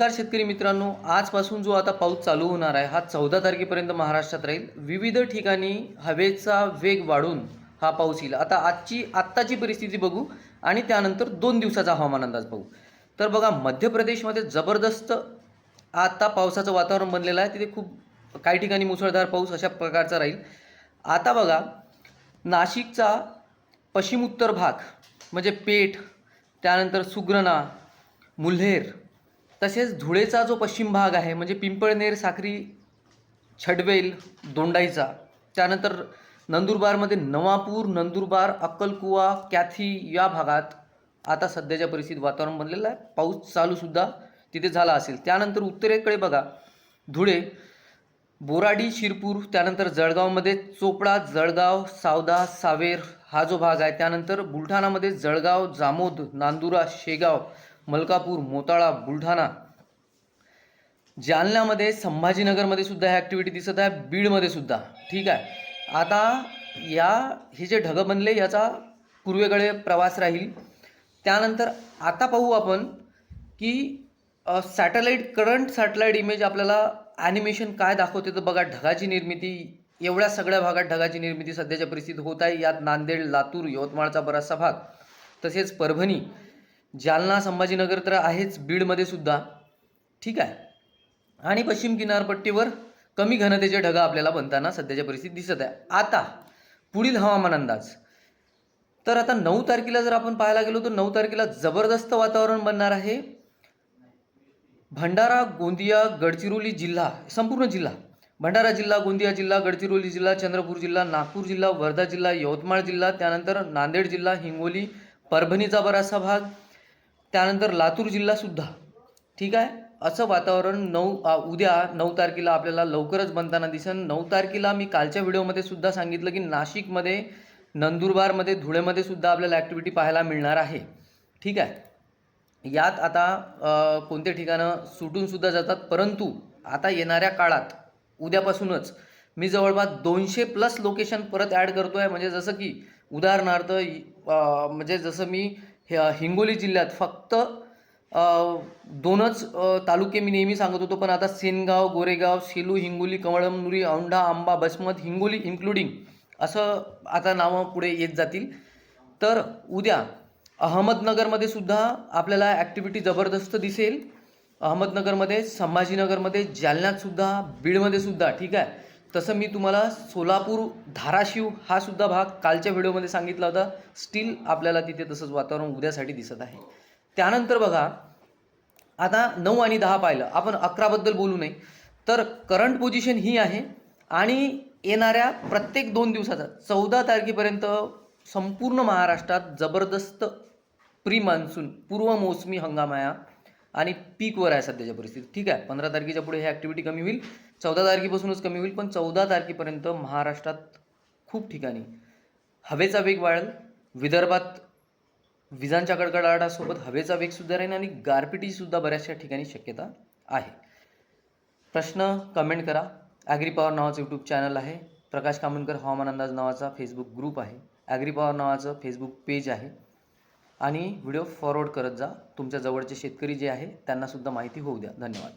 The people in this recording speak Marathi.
नमस्कार शेतकरी मित्रांनो आजपासून जो आता पाऊस चालू होणार आहे हा चौदा तारखेपर्यंत महाराष्ट्रात राहील. विविध ठिकाणी हवेचा वेग वाढून हा पाऊस येईल. आता आजची आत्ताची परिस्थिती बघू आणि त्यानंतर दोन दिवसाचा हवामान अंदाज बघू. तर बघा मध्य प्रदेशमध्ये जबरदस्त आता पावसाचं वातावरण बनलेलं आहे. तिथे खूप काही ठिकाणी मुसळधार पाऊस अशा प्रकारचा राहील. आता बघा नाशिकचा पश्चिम उत्तर भाग म्हणजे पेठ त्यानंतर सुग्रणा मुल्हेर तसेच धुळेचा जो पश्चिम भाग आहे म्हणजे पिंपळनेर साक्री छडवेल दोंडाईचा त्यानंतर नंदुरबारमध्ये नवापूर नंदुरबार अक्कलकुवा कॅथी या भागात आता सध्याच्या परिस्थितीत वातावरण बनलेलं आहे. पाऊस चालूसुद्धा तिथे झाला असेल. त्यानंतर उत्तरेकडे बघा धुळे बोराडी शिरपूर त्यानंतर जळगावमध्ये चोपडा जळगाव सावदा सावेर हा जो भाग आहे त्यानंतर बुलढाणामध्ये जळगाव जामोद नांदुरा शेगाव मलकापूर मोताळा बुलढाणा. जालन्यामध्ये संभाजीनगरमध्ये सुद्धा ह्या ॲक्टिव्हिटी दिसत आहे. बीडमध्ये सुद्धा. ठीक आहे. आता या हे जे ढगं बनले याचा पूर्वेकडे प्रवास राहील. त्यानंतर आता पाहू आपण की सॅटेलाईट करंट सॅटेलाईट इमेज आपल्याला ॲनिमेशन काय दाखवते तर बघा ढगाची निर्मिती एवढ्या सगळ्या भागात ढगाची निर्मिती सध्याच्या परिस्थितीत होत आहे. यात नांदेड लातूर यवतमाळचा बराचसा भाग. तसेच परभणी जालना संभाजीनगर तर आहेच बीडमध्ये सुद्धा. ठीक आहे? आणि पश्चिम किनारपट्टीवर कमी घनतेचे ढगा आपल्याला बनताना सध्याच्या परिस्थितीत दिसत आहे. आता पुढील हवामान अंदाज. तर आता नऊ तारखेला जर आपण पाहायला गेलो तर नऊ तारखेला जबरदस्त वातावरण बनणार आहे. भंडारा गोंदिया गडचिरोली जिल्हा संपूर्ण जिल्हा. भंडारा जिल्हा गोंदिया जिल्हा गडचिरोली जिल्हा चंद्रपूर जिल्हा नागपूर जिल्हा वर्धा जिल्हा यवतमाळ जिल्हा त्यानंतर नांदेड जिल्हा हिंगोली परभणीचा बराचसा भाग. त्यानंतर लातूर जिल्हासुद्धा ठीक आहे? असं वातावरण नऊ उद्या नऊ तारखेला आपल्याला लवकरच बनताना दिसेल नऊ तारखेला मी कालच्या व्हिडिओमध्ये सुद्धा सांगितलं की नाशिकमध्ये नंदुरबारमध्ये धुळेमध्ये सुद्धा आपल्याला ॲक्टिव्हिटी पाहायला मिळणार आहे. ठीक आहे? यात आता कोणते ठिकाणं सुटून सुद्धा जातात? परंतु आता येणाऱ्या काळात उद्यापासूनच मी जवळपास दोनशे प्लस लोकेशन परत ॲड करतो आहे म्हणजे जसं की उदाहरणार्थ म्हणजे जसं मी ह्या हिंगोली जिल्ह्यात फक्त दोनच तालुके मी नेहमी सांगत होतो पण आता सेनगाव गोरेगाव सेलू हिंगोली कवळमनुरी औंढा आंबा बसमत हिंगोली इन्क्लुडिंग असं आता नावं पुढे येत जातील. तर उद्या अहमदनगरमध्ये सुद्धा आपल्याला ॲक्टिव्हिटी जबरदस्त दिसेल. अहमदनगरमध्ये संभाजीनगरमध्ये जालन्यात सुद्धा बीडमध्ये सुद्धा ठीक आहे? तसं मी तुम्हाला सोलापूर धाराशिव हा सुद्धा भाग कालच्या व्हिडिओमध्ये सांगितला होता. स्टील आपल्याला तिथे तसंच वातावरण उद्यासाठी दिसत आहे. त्यानंतर बघा आता नऊ आणि दहा पाहिलं. आपण अकराबद्दल बोलू नये. तर करंट पोझिशन ही आहे आणि येणाऱ्या प्रत्येक दोन दिवसाचा चौदा तारखेपर्यंत संपूर्ण महाराष्ट्रात जबरदस्त प्री मान्सून पूर्व मोसमी हंगाम आहे आणि पीकवर आहे सध्याच्या परिस्थितीत ठीक आहे? पंधरा तारखेच्या पुढे ही ॲक्टिव्हिटी कमी होईल. चौदा तारखेपासूनच कमी होईल पण चौदा तारखेपर्यंत महाराष्ट्रात खूप ठिकाणी हवेचा वेग वाढेल. विदर्भात विजांच्या कडकडाटासोबत हवेचा वेग सुद्धा राहील आणि गारपिटीसुद्धा बऱ्याचशा ठिकाणी शक्यता आहे. प्रश्न कमेंट करा. ॲग्री पॉवर नावाचं यूट्यूब चॅनल आहे. प्रकाश कामणकर हवामान अंदाज नावाचा फेसबुक ग्रुप आहे. ॲग्री पॉवर नावाचं फेसबुक पेज आहे. आणि व्हिडिओ फॉरवर्ड करत जा. तुमच्या जवळचे शेतकरी जे आहे त्यांनासुद्धा माहिती होऊ द्या. धन्यवाद.